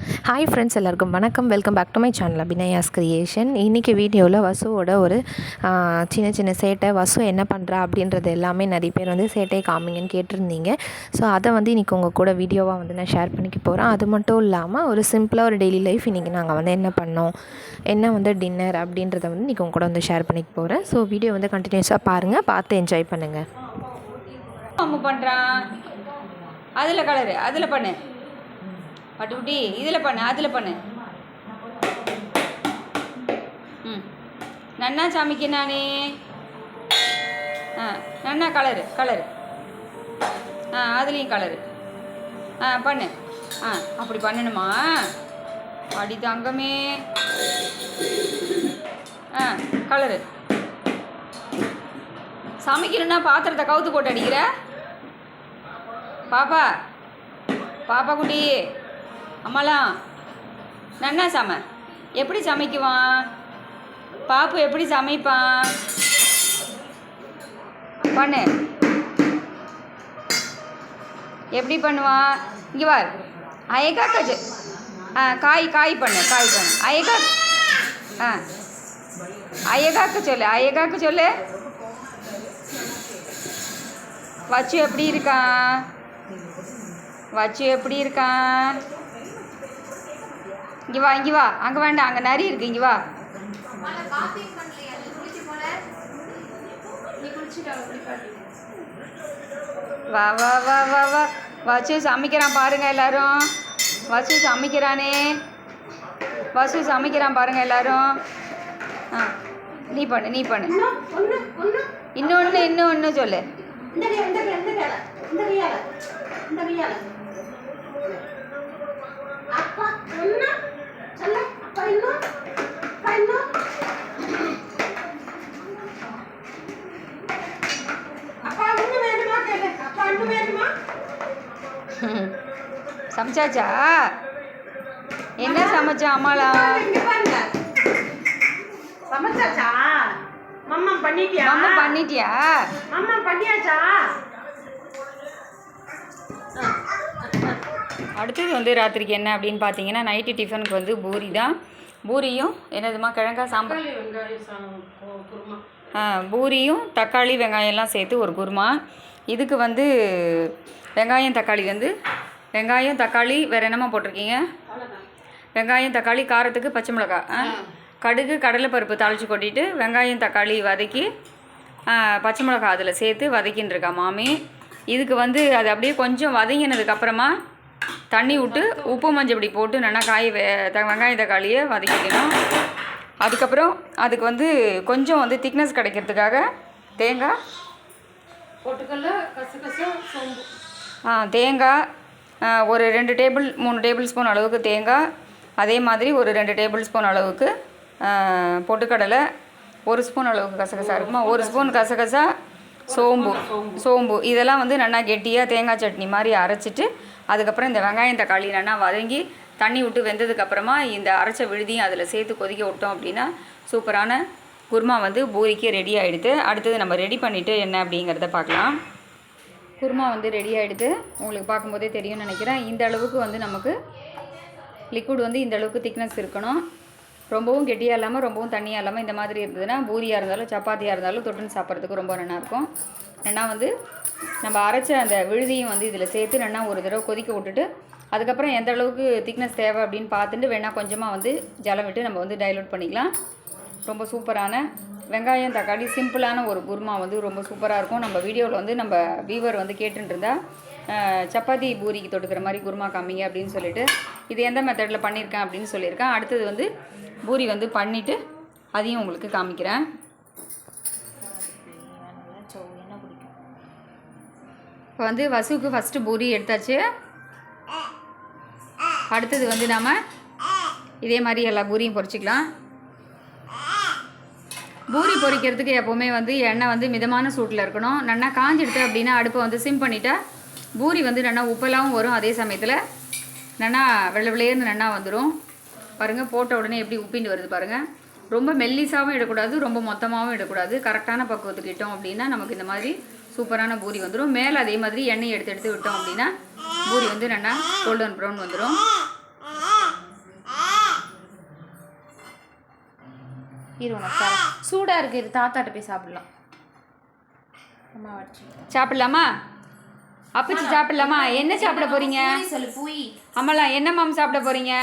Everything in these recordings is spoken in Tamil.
ஹாய் ஃப்ரெண்ட்ஸ் எல்லாருக்கும் வணக்கம். Welcome back to my channel Abhinaya's creation இன்றைக்கி வீடியோவில் வசுவோட ஒரு சின்ன சின்ன சேட்டை வசு என்ன பண்ணுறா அப்படின்றது எல்லாமே நிறைய பேர் வந்து சேட்டையை காமிங்கன்னு கேட்டிருந்தீங்க. ஸோ அதை வந்து இன்றைக்கி உங்கள் கூட வீடியோவாக வந்து நான் ஷேர் பண்ணிக்க போகிறேன் அது மட்டும் இல்லாமல் ஒரு சிம்பிளாக ஒரு டெய்லி லைஃப் இன்றைக்கி நாங்கள் வந்து என்ன பண்ணோம் என்ன வந்து டின்னர் அப்படின்றத வந்து இன்றைக்கி உங்கள் கூட வந்து ஷேர் பண்ணிக்க போகிறேன் ஸோ வீடியோ வந்து கண்டினியூஸாக பாருங்கள் பார்த்து என்ஜாய் பண்ணுங்கள் பண்ணுறான் அதில் கலரு அதில் பண்ணு. பட்டுக்குட்டி இதில் பண்ணு அதில் பண்ணு. ம். நன்னா சாமிக்கு நானே. ஆ நன்னா கலரு கலரு. ஆ அதுலேயும் கலரு. ஆ பண்ணு. ஆ அப்படி பண்ணணுமா அடி தங்கமே ஆ கலரு. சமைக்கணும்னா பாத்திரத்தை கவுத்து போட்டு அடிக்கிற? பாப்பா பாப்பா குட்டி. அம்மாலாம் நன்னா சம. எப்படி சமைக்குவான்? பாப்பு எப்படி சமைப்பான்? பண்ணு. எப்படி பண்ணுவான்? இங்கே வா அயக்கா கச்சு ஆ காய் காய் பண்ணு காய் பண்ணு. அயக்கா ஆ. அயகாக்கு சொல்லு. அயகாக்கு சொல்லு. வச்சு எப்படி இருக்கான்? வச்சு எப்படி இருக்கான்? இங்கே வா இங்கே வா. அங்கே வேண்டாம் அங்கே நிறைய இருக்கு இங்கே வா. வா வா வா வா வா. வச்சு சமைக்கிறான் பாருங்க எல்லாரும். வச்சு சமைக்கிறானே. வசு சமைக்கிறான் பாருங்க எல்லாரும். ஆ நீ பண்ணு நீ பண்ணு. இன்னொன்று இன்னொன்று சொல்லு. அப்பா சமைச்சாச்சா என்ன சமைச்சா பாருங்க சமைச்சாச்சா மம்மா பண்ணிட்டியா அம்மா பண்ணிட்டியா மம்மா பண்ணியாச்சா அடுத்தது வந்து ராத்திரிக்கு என்ன அப்படின்னு பார்த்தீங்கன்னா நைட்டு டிஃபனுக்கு வந்து பூரி தான். பூரியும் என்னதுமா கிழங்கா சாம்பார்? பூரியும் தக்காளி வெங்காயம்லாம் சேர்த்து ஒரு குருமா. இதுக்கு வந்து வெங்காயம் தக்காளி வந்து வெங்காயம் தக்காளி வேறு என்னம்மா போட்டிருக்கீங்க? வெங்காயம் தக்காளி காரத்துக்கு பச்சை மிளகாய் ஆ? கடுகு கடலைப்பருப்பு தாளித்து கொட்டிட்டு வெங்காயம் தக்காளி வதக்கி பச்சை மிளகாய் அதில் சேர்த்து வதக்கின்னு இருக்கா மாமி. இதுக்கு வந்து அது அப்படியே கொஞ்சம் வதங்கினதுக்கப்புறமா தண்ணி விட்டு உப்பு மஞ்சள் பொடி போட்டு நல்லா காய வே த வெங்காயம் தக்காளியை வதக்கிக்கணும். அதுக்கப்புறம் அதுக்கு வந்து கொஞ்சம் வந்து திக்னஸ் கிடைக்கிறதுக்காக தேங்காய் பொட்டுக்கல்ல சோம்பு. ஆ, தேங்காய் ஒரு ரெண்டு டேபிள் மூணு டேபிள் ஸ்பூன் அளவுக்கு தேங்காய் அதே மாதிரி ஒரு ரெண்டு டேபிள் ஸ்பூன் அளவுக்கு பொட்டுக்கடலை ஒரு ஸ்பூன் அளவுக்கு கசகசா இருக்குமா? ஒரு ஸ்பூன் கசகசா சோம்பு சோம்பு. இதெல்லாம் வந்து நல்லா கெட்டியாக தேங்காய் சட்னி மாதிரி அரைச்சிட்டு அதுக்கப்புறம் இந்த வெங்காயம் தக்காளி நல்லா வதங்கி தண்ணி விட்டு வெந்ததுக்கப்புறமா இந்த அரைச்ச விழுதியும் அதில் சேர்த்து கொதிக்க விட்டோம் அப்படின்னா சூப்பரான குருமா வந்து பூரிக்கு ரெடி ஆகிடுது அடுத்தது நம்ம ரெடி பண்ணிவிட்டு என்ன அப்படிங்கிறத பார்க்கலாம். குருமா வந்து ரெடி ஆகிடுது உங்களுக்கு பார்க்கும்போதே தெரியும்னு நினைக்கிறேன். இந்த அளவுக்கு வந்து நமக்கு லிக்விட் வந்து இந்த அளவுக்கு திக்னஸ் இருக்கணும். ரொம்பவும் கெட்டியாக இல்லாமல் ரொம்பவும் தண்ணியாக இல்லாமல் இந்த மாதிரி இருந்ததுன்னா பூரியாக இருந்தாலும் சப்பாத்தியாக இருந்தாலும் தொட்டுன்னு சாப்பிட்றதுக்கு ரொம்ப நல்லாயிருக்கும் ஏன்னா வந்து நம்ம அரைச்ச அந்த விழுதியும் வந்து இதில் சேர்த்து ரெண்டா ஒரு தடவை கொதிக்க விட்டுட்டு அதுக்கப்புறம் எந்த அளவுக்கு திக்னஸ் தேவை அப்படின்னு பார்த்துட்டு வேணால் கொஞ்சமாக வந்து ஜலம் விட்டு நம்ம வந்து டைலூட் பண்ணிக்கலாம். ரொம்ப சூப்பரான வெங்காயம் தக்காளி சிம்பிளான ஒரு குருமா வந்து ரொம்ப சூப்பராக இருக்கும். நம்ம வீடியோவில் வந்து நம்ம வீவர் வந்து கேட்டுருந்தா சப்பாத்தி பூரிக்கு தொட்டுக்கிற மாதிரி குருமா காமிங்க அப்படின்னு சொல்லிட்டு இது எந்த மெத்தடில் பண்ணியிருக்கேன் அப்படின்னு சொல்லியிருக்கேன். அடுத்தது வந்து பூரி வந்து பண்ணிவிட்டு அதையும் உங்களுக்கு காமிக்கிறேன். இப்போ வந்து வசுவுக்கு ஃபஸ்ட்டு பூரி எடுத்தாச்சு. அடுத்தது வந்து நாம் இதே மாதிரி எல்லா பூரியும் பொறிச்சிக்கலாம் பூரி பொரிக்கிறதுக்கு எப்போவுமே வந்து எண்ணெய் வந்து மிதமான சூட்டில் இருக்கணும். நல்லா காஞ்சிடுது அப்படின்னா அடுப்பை வந்து சிம் பண்ணிட்டா பூரி வந்து நல்லா உப்பலாகவும் வரும் அதே சமயத்தில். நல்லா வெள்ளை வெள்ளையர்னு நல்லா வந்துடும் பாருங்கள் போட்ட உடனே எப்படி உப்பிண்டு வருது பாருங்கள் ரொம்ப மெல்லிசாகவும் இடக்கூடாது ரொம்ப மொத்தமாகவும் இடக்கூடாது. கரெக்டான பக்குவத்துக்கு இட்டோம் அப்படின்னா நமக்கு இந்த மாதிரி சூப்பரான பூரி வந்துடும் மேலே அதே மாதிரி எண்ணெய் எடுத்து எடுத்து விட்டோம் அப்படின்னா பூரி வந்து நல்லா கோல்டன் ப்ரௌன் வந்துடும் இரு உனக்கு சூடாக இருக்கு இரு தாத்தாட்ட போய் சாப்பிடலாம். அம்மா வச்சு. சாப்பிடலாமா? அப்பச்சி சாப்பிடலாமா? என்ன சாப்பிட போறீங்க? அம்மலாம் என்ன மாம் சாப்பிட போறீங்க?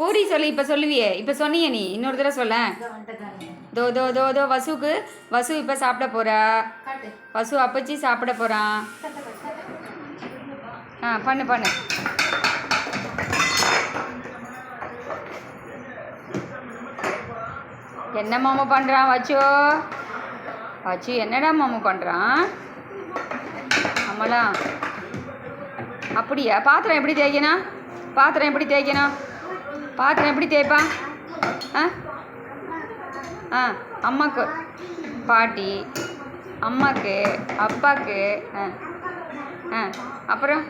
பூரி. சொல்லு இப்போ சொல்லுவியே. இப்போ சொன்னியே நீ இன்னொரு தடவை சொல்ல இதை தோ தோ தோ தோ வசுக்கு வசு இப்போ சாப்பிட போறா? வசு அப்பச்சி சாப்பிட போறான் ஆ பண்ணு பண்ணு. என்ன மாமா பண்ணுறான் வச்சோ? வச்சு என்னடா மாமா பண்ணுறான் ஆமாலாம் அப்படியா? பாத்திரம் எப்படி தேய்க்கணும் பாத்திரம் எப்படி தேய்க்கணும் பாத்திரம் எப்படி தேய்ப்பான் ஆ? ஆ அம்மாக்கு. பாட்டி அம்மாக்கு அப்பாக்கு ஆ ஆ அப்புறம்?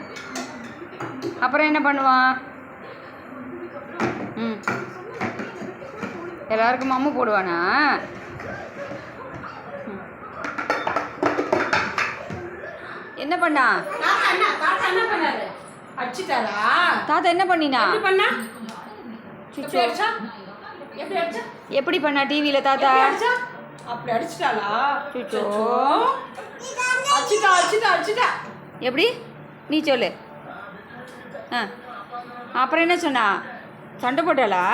அப்புறம் என்ன பண்ணுவான்? ம். எல்லாருக்கும் அம்மு போடுவானா. என்ன பண்ணா? தாத்தா என்ன பண்ணினா? எப்படி பண்ணா டிவியில் தாத்தா? அப்படி அடிச்சிட்டாளா. அடிச்சிட்டா அடிச்சிட்டா அடிச்சிட்டா. எப்படி? நீ சொல்லு. ஆ. அப்புறம் என்ன சொன்னா? சண்டை போட்டாளா?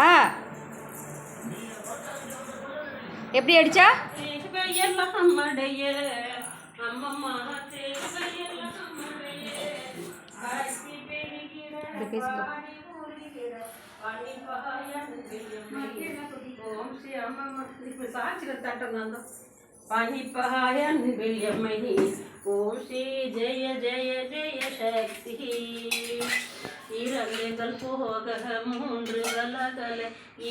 பாடி ஊறுகிற பனிப்பாயன் வெள்ளியம்மை. ஓம் ஸ்ரீ அம்மம்மா இப்ப சாட்சிகள் தட்டம் பனிப்பாயன் வெள்ளியம்மை ஓம் ஸ்ரீ ஜெய ஜெய ஜெய சக்தி இரண்டுகள் போக மூன்று கலகல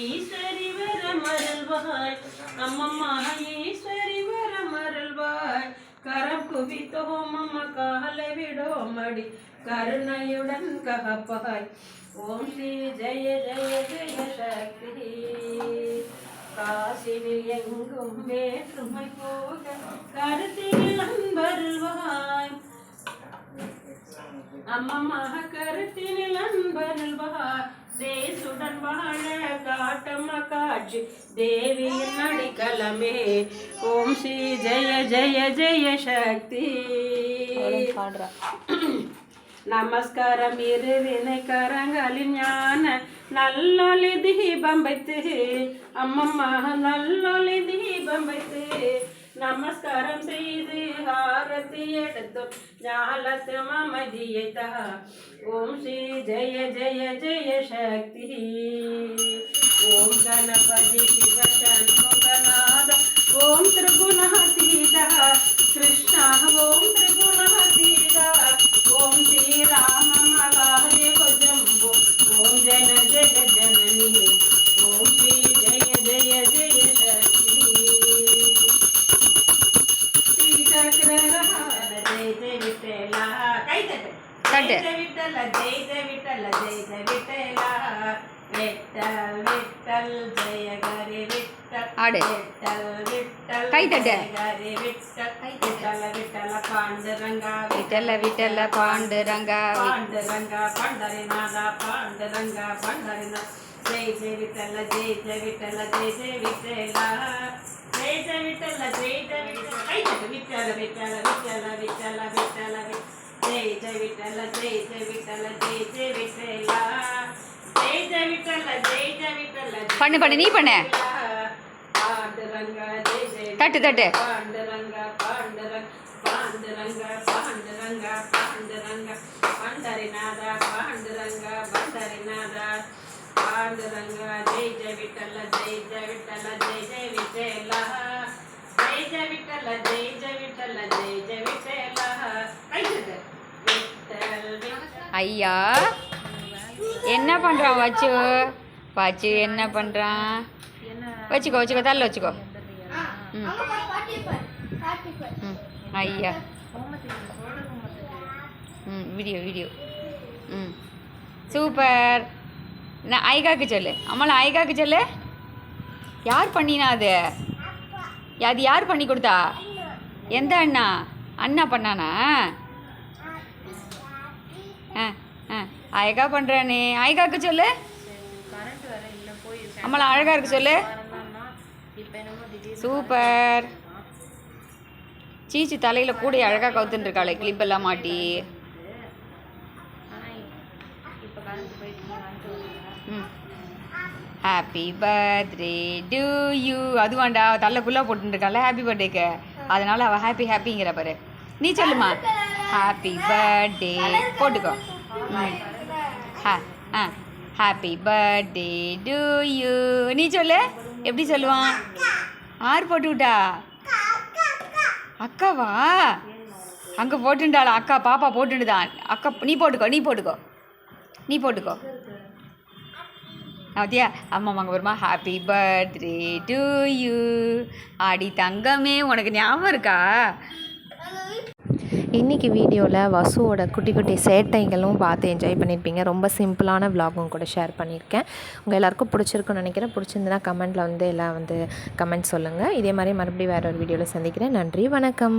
ஈஸ்வரி வர மருள்வாய் அம்மம்மா ஈஸ்வரி வர மருள்வாய் கரம் குவித்தோம் அம்மா காலை விடோமடி கருணையுடன் ககப்பாய். ஓம் ஸ்ரீ ஜெய ஜெய ஜெய சக்தி. காசினில் எங்கும் வேற்றுமை போக கருத்தில் அன்பருள்வாய். அம்மம்மா கருத்தினில் அன்பரில் வார். தேசுடன் வாழ காட்டம்மா காட்சி. தேவியின் அடிக்கலமே. ஓம் ஸ்ரீ ஜெய ஜெய ஜெய சக்தி. நமஸ்காரம் இருவினை கரங்களின் ஞான. நல்லொலி தீபம் வைத்து. அம்மம்மா நல்லொலி தீபம் வைத்து. நமஸ்காரம் செய்து ஆரத்தி எடுத்தோம் ஞாலத்து மமதியை தா ஓம் ஸ்ரீ ஜெய ஜெய ஜெய சக்தி ஓம் கணபதி தட்டு தட்டு. ஜெய விட்டல ஜெய ஜெய விட்டல ஜெய ஜெய விட்டலா விட்டல் விட்டல் ஜெய கரி விட்டல் ஆடு. விட்டல் விட்டல் கை. ஜெய கரி விட்டல் விட்டல விட்டல பாண்டுரங்கா விட்டல விட்டல ஜெய் ஜெய் விட்டல ஜெய் ஜெய் விட்டல ஜெய் ஜெய் விட்டலா ஜெய் ஜெய் விட்டல ஜெய் ஜெய் விட்டல பண்ணு பண்ணு நீ பண்ணு. பாண்டரங்கா ஜெய் ஜெய் தட்டு தட்டு. பாண்டரங்கா பாண்டரங் பாண்டரங்கா பாண்டரங்கா பாண்டரங்கா. பண்டரிநாதா பாண்டரங்கா பண்டரிநாதா. பாண்டரங்கா ஜெய் ஜெய் விட்டல ஜெய் ஜெய் விட்டல ஜெய் ஜெய் விட்டலா ஐயா என்ன பண்ணுறான் வச்சு? வச்சு என்ன பண்ணுறான் வச்சுக்கோ வச்சுக்கோ தள்ள வச்சுக்கோ. ம். ம் ஐயா. ம் வீடியோ வீடியோ ம். சூப்பர். நான் ஐகாக்கு சொல்லு. அம்மாள ஐகாக்கு சொல்லு. யார் பண்ணினா அது? அது யார் பண்ணி கொடுத்தா? எந்த அண்ணா? அண்ணா பண்ணானா? ஆ ஆ. அழகா பண்ணுறானே ஐகாக்கு சொல்லு. அம்மாள அழகா இருக்கு சொல்லு. சூப்பர். சீச்சி தலையில் கூட அழகாக கவுத்துன்னு இருக்காளே கிளிப் எல்லாம் மாட்டி. ஹாப்பி பர்த்டே டு யூ அதுவாண்டா தள்ளக்குள்ளே போட்டுருக்காள் ஹாப்பி பர்த்டேக்கு அதனால அவள் ஹாப்பி ஹாப்பிங்கிற பாரு. நீ சொல்லுமா. ஹாப்பி பர்த்டே போட்டுக்கோ. ம். ஹா ஆ. ஹாப்பி பர்த்டே டு யூ நீ சொல்லு. எப்படி சொல்லுவான்? ஆறு போட்டு விட்டா அக்காவா? அங்கே போட்டுண்டாளா? அக்கா பாப்பா போட்டுடுதான் அக்கா நீ போட்டுக்கோ நீ போட்டுக்கோ. நீ போட்டுக்கோ. அப்படியா அம்மா அங்கே வருமா ஹாப்பி பர்த்டே டு யூ ஆடி தங்கமே உனக்கு ஞாபகம் இருக்கா? இன்றைக்கி வீடியோவில் வசுவோட குட்டி குட்டி சேட்டைகளும் பார்த்து என்ஜாய் பண்ணியிருப்பீங்க. ரொம்ப சிம்பிளான விலாகும் கூட ஷேர் பண்ணியிருக்கேன். உங்கள் எல்லாருக்கும் பிடிச்சிருக்குன்னு நினைக்கிறேன். பிடிச்சிருந்துன்னா கமெண்ட்டில் வந்து எல்லாம் வந்து கமெண்ட் சொல்லுங்கள் இதே மாதிரி மறுபடியும் வேறு ஒரு வீடியோவில் சந்திக்கிறேன். நன்றி வணக்கம்.